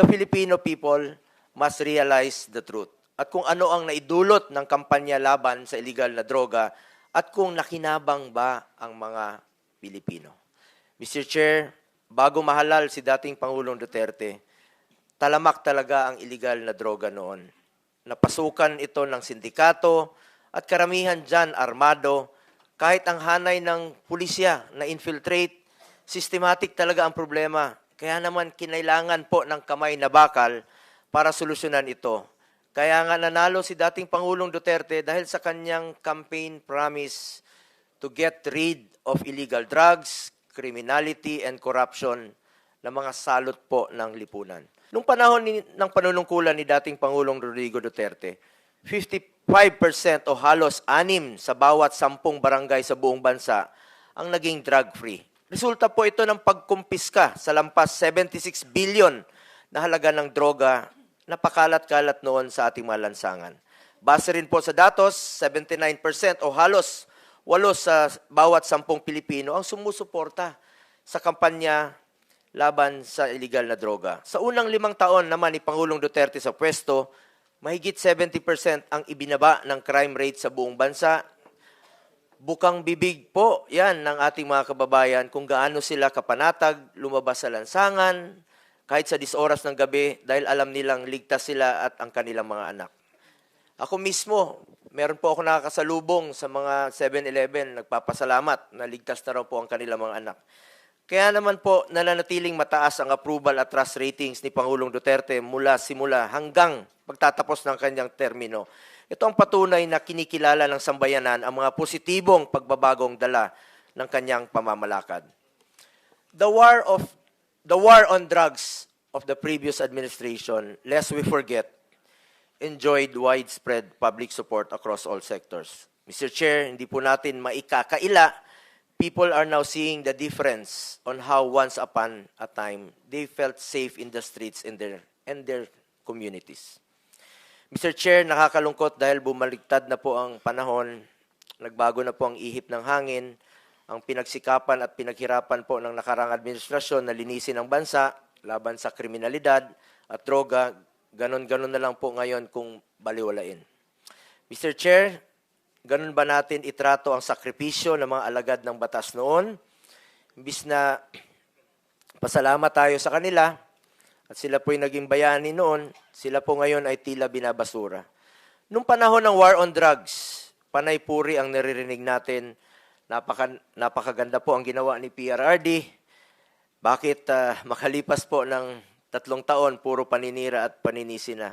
The Filipino people must realize the truth at kung ano ang naidulot ng kampanya laban sa illegal na droga at kung nakinabang ba ang mga Pilipino. Mr. Chair, bago mahalal si dating Pangulong Duterte, talamak talaga ang illegal na droga noon. Napasukan ito ng sindikato at karamihan dyan armado. Kahit ang hanay ng pulisya na infiltrate, systematic talaga ang problema. Kaya naman kinailangan po ng kamay na bakal para solusyonan ito. Kaya nga nanalo si dating Pangulong Duterte dahil sa kanyang campaign promise to get rid of illegal drugs, criminality, and corruption na mga salot po ng lipunan. Nung panahon ni, ng panunungkulan ni dating Pangulong Rodrigo Duterte, 55% o halos anim sa bawat sampung barangay sa buong bansa ang naging drug-free. Resulta po ito ng pagkumpiska sa lampas 76 billion na halaga ng droga na pakalat-kalat noon sa ating mga lansangan. Base rin po sa datos, 79% o halos walo sa bawat sampung Pilipino ang sumusuporta sa kampanya laban sa illegal na droga. Sa unang limang taon naman ni Pangulong Duterte sa pwesto, mahigit 70% ang ibinaba ng crime rate sa buong bansa. Bukang bibig po yan ng ating mga kababayan kung gaano sila kapanatag, lumabas sa lansangan, kahit sa disoras ng gabi dahil alam nilang ligtas sila at ang kanilang mga anak. Ako mismo, meron po ako nakakasalubong sa mga 7-Eleven, nagpapasalamat na ligtas na raw po ang kanilang mga anak. Kaya naman po nananatiling mataas ang approval at trust ratings ni Pangulong Duterte mula simula hanggang pagtatapos ng kanyang termino. Ito ang patunay na kinikilala ng sambayanan ang mga positibong pagbabagong dala ng kanyang pamamalakad. The war of the war on drugs of the previous administration, lest we forget, enjoyed widespread public support across all sectors. Mr. Chair, hindi po natin maikakaila, people are now seeing the difference on how once upon a time they felt safe in the streets in their, and their communities. Mr. Chair, nakakalungkot dahil bumaliktad na po ang panahon, nagbago na po ang ihip ng hangin, ang pinagsikapan at pinaghirapan po ng nakarang administrasyon na linisin ang bansa laban sa kriminalidad at droga, ganon-ganon na lang po ngayon kung baliwalain. Mr. Chair, ganun ba natin itrato ang sakripisyo ng mga alagad ng batas noon? Imbis na pasalamat tayo sa kanila, at sila po'y naging bayani noon, sila po ngayon ay tila binabasura. Nung panahon ng war on drugs, panay puri ang naririnig natin, napaka, napakaganda po ang ginawa ni PRRD, bakit ah, makalipas po ng tatlong taon, puro paninira at paninisi na?